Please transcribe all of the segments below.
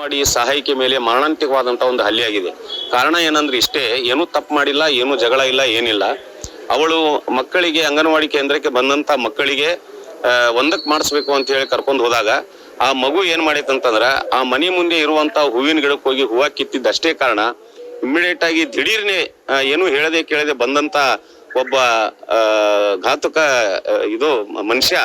ಮಾಡಿ ಸಹಾಯಕಿ ಮೇಲೆ ಮರಣಾಂತಿಕವಾದಂತಹ ಒಂದು ಹಲ್ಲೆಯಾಗಿದೆ ಕಾರಣ ಏನಂದ್ರೆ ಇಷ್ಟೇ, ಏನೂ ತಪ್ಪು ಮಾಡಿಲ್ಲ, ಏನೂ ಜಗಳ ಇಲ್ಲ, ಏನಿಲ್ಲ. ಅವಳು ಮಕ್ಕಳಿಗೆ ಅಂಗನವಾಡಿ ಕೇಂದ್ರಕ್ಕೆ ಬಂದಂತ ಮಕ್ಕಳಿಗೆ ಒಂದಕ್ಕೆ ಮಾಡಿಸ್ಬೇಕು ಅಂತ ಹೇಳಿ ಕರ್ಕೊಂಡು ಹೋದಾಗ, ಆ ಮಗು ಏನ್ ಮಾಡೈತಂತಂದ್ರ ಆ ಮನೆ ಮುಂದೆ ಇರುವಂತ ಹೂವಿನ ಗಿಡಕ್ಕೆ ಹೋಗಿ ಹೂವ ಕಿತ್ತಿದ್ದಷ್ಟೇ ಕಾರಣ ಇಮಿಡಿಯೇಟ್ ಆಗಿ ದಿಢೀರ್ನೆ ಏನು ಹೇಳದೆ ಕೇಳದೆ ಬಂದಂತ ಒಬ್ಬ ಘಾತುಕ ಇದು ಮನುಷ್ಯ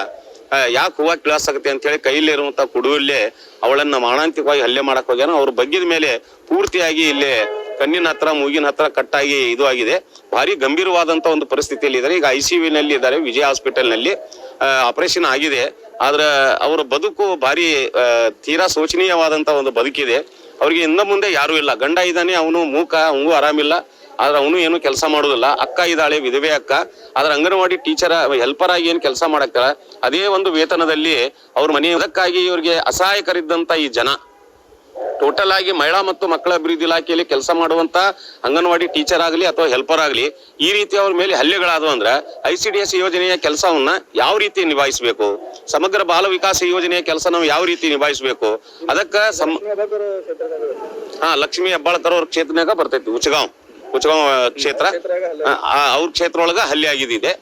ಯಾಕೆ ಹೂವ ಆಗುತ್ತೆ ಅಂತ ಹೇಳಿ ಕೈಲಿರುವಂತ ಕುಡುವಲ್ಲೇ ಅವಳನ್ನ ಮಾರಣಾಂತಿಕವಾಗಿ ಹಲ್ಲೆ ಮಾಡಕ್ ಹೋಗ್ಯಾನ. ಅವ್ರು ಬಗ್ಗಿದ ಮೇಲೆ ಪೂರ್ತಿಯಾಗಿ ಇಲ್ಲಿ ಕಣ್ಣಿನ ಹತ್ರ, ಮೂಗಿನ ಹತ್ರ ಕಟ್ಟಾಗಿ ಇದು ಆಗಿದೆ. ಭಾರಿ ಗಂಭೀರವಾದಂತ ಒಂದು ಪರಿಸ್ಥಿತಿಯಲ್ಲಿ ಇದ್ದಾರೆ ಈಗ ಐ ಸಿ ನಲ್ಲಿ ಇದ್ದಾರೆ ವಿಜಯ ಹಾಸ್ಪಿಟಲ್ನಲ್ಲಿ ಆಪರೇಷನ್ ಆಗಿದೆ. ಆದ್ರೆ ಅವರ ಬದುಕು ಭಾರಿ ತೀರಾ ಶೋಚನೀಯವಾದಂತ ಒಂದು ಬದುಕಿದೆ. ಅವ್ರಿಗೆ ಇನ್ನ ಮುಂದೆ ಯಾರು ಇಲ್ಲ. ಗಂಡ ಇದ್ದಾನೆ, ಅವನು ಮೂಕ ಅವನು ಆರಾಮಿಲ್ಲ. ಆದ್ರೆ ಅವನು ಏನು ಕೆಲಸ ಮಾಡೋದಿಲ್ಲ. ಅಕ್ಕ ಇದ್ದಾಳೆ ವಿಧವೆ ಅಕ್ಕ. ಆದ್ರೆ ಅಂಗನವಾಡಿ ಟೀಚರ್ ಹೆಲ್ಪರ್ ಆಗಿ ಏನು ಕೆಲಸ ಮಾಡಕ್ತಾಳ ಅದೇ ಒಂದು ವೇತನದಲ್ಲಿ ಅವ್ರ ಮನೆ ಅದಕ್ಕಾಗಿ ಇವ್ರಿಗೆ ಅಸಹಾಯಕರಿದ್ದಂತ ಈ ಜನ. ಟೋಟಲ್ ಆಗಿ ಮಹಿಳಾ ಮತ್ತು ಮಕ್ಕಳ ಅಭಿವೃದ್ಧಿ ಇಲಾಖೆಯಲ್ಲಿ ಕೆಲಸ ಮಾಡುವಂತ ಅಂಗನವಾಡಿ ಟೀಚರ್ ಆಗಲಿ ಅಥವಾ ಹೆಲ್ಪರ್ ಆಗಲಿ ಈ ರೀತಿ ಅವ್ರ ಮೇಲೆ ಹಲ್ಲೆಗಳಾದವು ಅಂದ್ರೆ ಐ ಸಿ ಡಿ ಎಸ್ ಯೋಜನೆಯ ಕೆಲಸವನ್ನ ಯಾವ ರೀತಿ ನಿಭಾಯಿಸಬೇಕು? ಸಮಗ್ರ ಬಾಲ ವಿಕಾಸ ಯೋಜನೆಯ ಕೆಲಸ ನಾವು ಯಾವ ರೀತಿ ನಿಭಾಯಿಸಬೇಕು? ಅದಕ್ಕ ಹಾ ಲಕ್ಷ್ಮೀ ಹೆಬ್ಬಾಳ್ಕರ್ ಅವ್ರ ಕ್ಷೇತ್ರನಾಗ ಬರ್ತೈತಿ ಉಚಗಾಂವ್ ಉಚಗಾಂವ್ ಕ್ಷೇತ್ರ? ಅವ್ರ ಕ್ಷೇತ್ರ ಒಳಗ ಹಲ್ಲೆ ಆಗಿದ್ದಿದೆ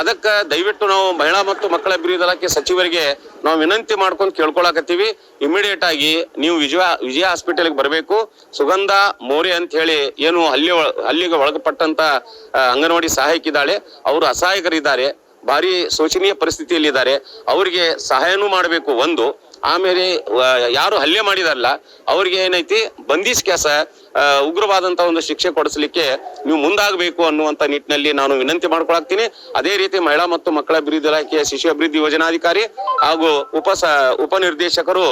ಅದಕ್ಕೆ ದಯವಿಟ್ಟು ನಾವು ಮಹಿಳಾ ಮತ್ತು ಮಕ್ಕಳ ಅಭಿವೃದ್ಧಿ ಇಲಾಖೆ ಸಚಿವರಿಗೆ ನಾವು ವಿನಂತಿ ಮಾಡ್ಕೊಂಡು ಕೇಳ್ಕೊಳಕತ್ತೀವಿ. ಇಮಿಡಿಯೇಟ್ ಆಗಿ ನೀವು ವಿಜಯ ವಿಜಯ ಹಾಸ್ಪಿಟಲ್ಗೆ ಬರಬೇಕು. ಸುಗಂಧ ಮೋರೆ ಅಂತ ಹೇಳಿ ಏನು ಹಲ್ಲಿ ಹಲ್ಲಿಗೆ ಒಳಗಪಟ್ಟಂತ ಅಂಗನವಾಡಿ ಅಂಗನವಾಡಿ ಸಹಾಯಕಿದ್ದಾಳೆ. ಅವರು ಅಸಹಾಯಕರಿದ್ದಾರೆ. ಭಾರಿ ಶೋಚನೀಯ ಪರಿಸ್ಥಿತಿಯಲ್ಲಿದ್ದಾರೆ. ಅವರಿಗೆ ಸಹಾಯನೂ ಮಾಡಬೇಕು ಒಂದು. ಆಮೇಲೆ ಯಾರು ಹಲ್ಲೆ ಮಾಡಿದಾರಲ್ಲ ಅವ್ರಿಗೆ ಏನೈತಿ ಬಂದೀಸ್ ಕೆಸ ಉಗ್ರವಾದಂತ ಒಂದು ಶಿಕ್ಷೆ ಕೊಡಿಸ್ಲಿಕ್ಕೆ ನೀವು ಮುಂದಾಗಬೇಕು ಅನ್ನುವಂತ ನಿಟ್ಟಿನಲ್ಲಿ ನಾನು ವಿನಂತಿ ಮಾಡ್ಕೊಳಕ್ತೀನಿ ಅದೇ ರೀತಿ ಮಹಿಳಾ ಮತ್ತು ಮಕ್ಕಳ ಅಭಿವೃದ್ಧಿ ಇಲಾಖೆಯ ಶಿಶು ಅಭಿವೃದ್ಧಿ ಯೋಜನಾಧಿಕಾರಿ ಹಾಗೂ ಉಪ ಉಪನಿರ್ದೇಶಕರು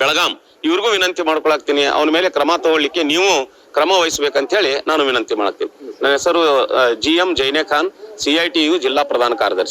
ಬೆಳಗಾಂ, ಇವ್ರಿಗೂ ವಿನಂತಿ ಮಾಡ್ಕೊಳಕ್ತೀನಿ ಅವನ ಮೇಲೆ ಕ್ರಮ ತಗೊಳ್ಳಿಕ್ಕೆ ನೀವು ಕ್ರಮ ವಹಿಸ್ಬೇಕಂತ ಹೇಳಿ ನಾನು ವಿನಂತಿ ಮಾಡ್ತೀನಿ. ನನ್ನ ಹೆಸರು G M Jaine Khan C I T U ಜಿಲ್ಲಾ ಪ್ರಧಾನ ಕಾರ್ಯದರ್ಶಿ.